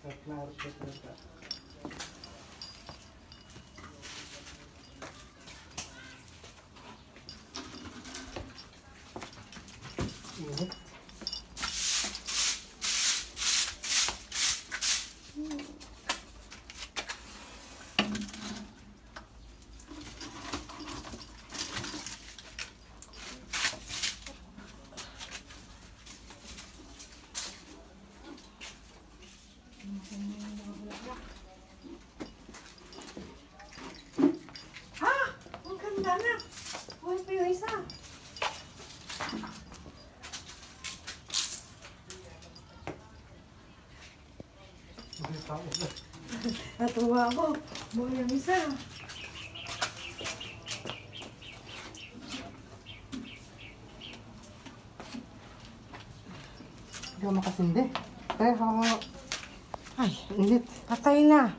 At naharap ka talaga. Init. Ah! Ang ganda na! Buhay pa yung isa. Hindi pa ako. Natuwa ako. Buhay yung isa. Hindi ako makasindi. Kaya ako, Ay, init. patay na.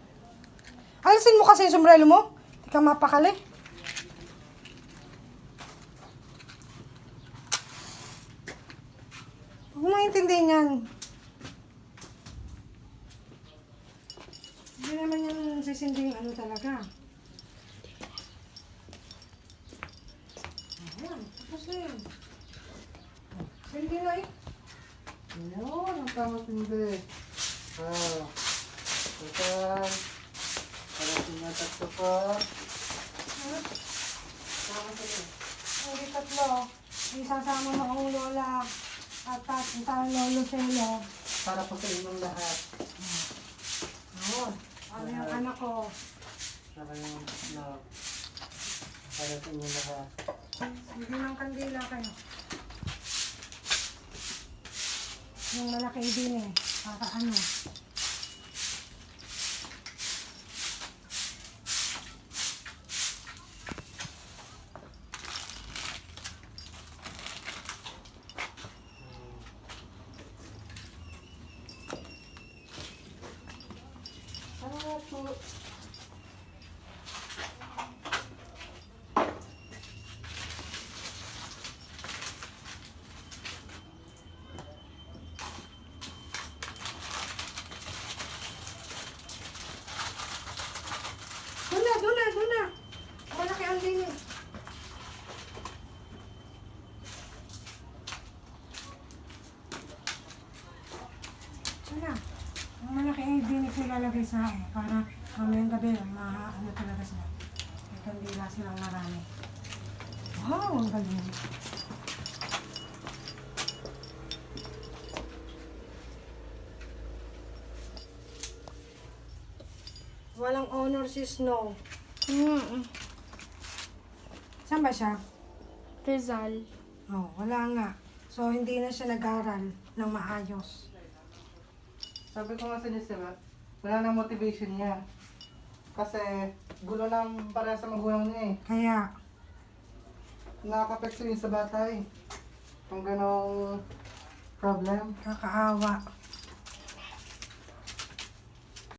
Alisin mo kasi yung sombrero mo. Hindi ka mapakali. Huwag mo maintindihan yan. Hindi naman yan sisinding ano talaga. Ayan, tapos na yan. Sindi na eh. Ayun, ang tama sindi. Ah. Total. Para sinatak ko pa. Tama sindi. Hindi tatlo. Isasama mo ang lola at ang lolo selo. Para po sa inyong lahat. Oo. Anak ko? Para yung love. Para sa inyong lahat. Hindi ng kandila kayo. Yung malaki din eh. Para ano. Ah, po. Doon na, doon na, doon na. Malaki ang din eh. Wala. Ang malaki ang din ko ilalagay sa ano, para mamayang gabi, ma ano talaga sila. May kandila silang marami. Wow, ang galing. Walang honor si Snow. Mm, Saan ba siya? Rizal. Oh, wala nga. So, hindi na siya nag-aral ng maayos. Sabi ko nga sa niya, diba? Wala nang motivation niya. Kasi gulo lang para sa magulang niya eh. Kaya, Nakakapekto yun sa bata eh. Kung ganong problem. kakaawa.